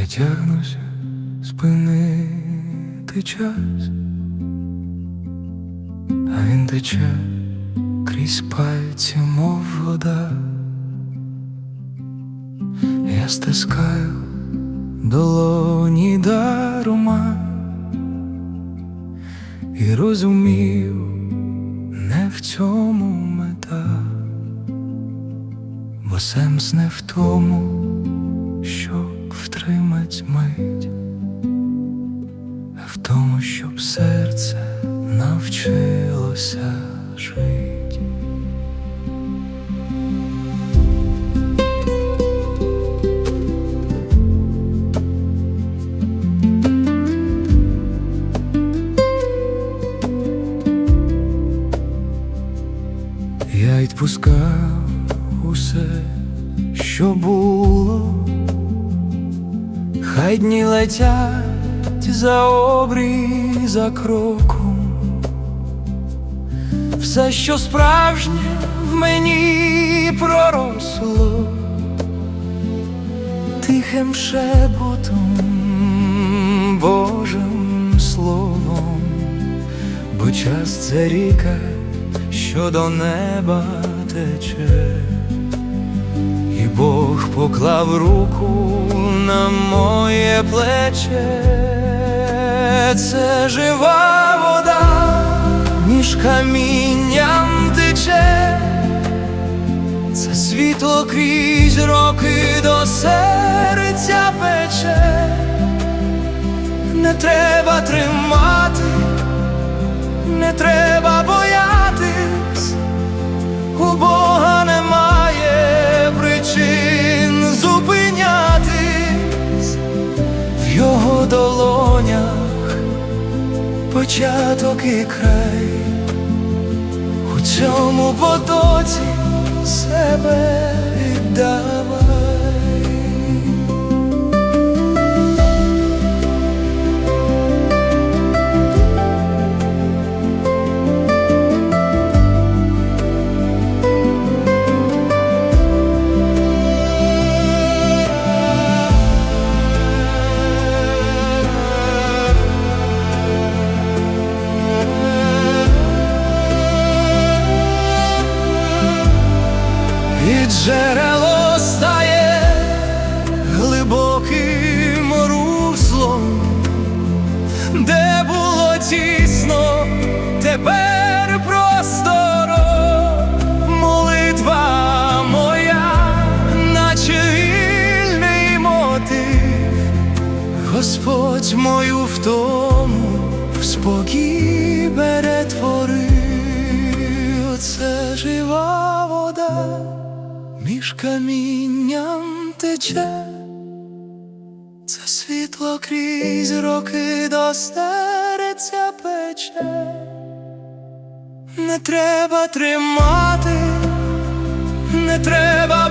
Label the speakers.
Speaker 1: Я тягнуся спинити час, а він тече крізь пальці, мов я стискаю долоні дарума і розумів не в цьому. Бо сенс не в тому, щоб втримать мить, а в тому, щоб серце навчилося жить. Я відпускав усе, що було, хай дні летять за обрій за кроком, все, що справжнє в мені проросло, тихим шепотом, Божим словом, бо час це ріка що до неба тече, поклав руку на моє плече, це жива вода, між камінням тече, це світло крізь роки до серця пече, не треба тримати не треба його долонях початок і край, у цьому потоці себе віддавай. Джерело стає глибоким руслом, де було тісно, тепер просторо, молитва моя, наче вільний мотив, Господь мою втому в спокій перетворив, це жива вода між камінням тече, це світло крізь роки до серця пече, не треба тримати, не треба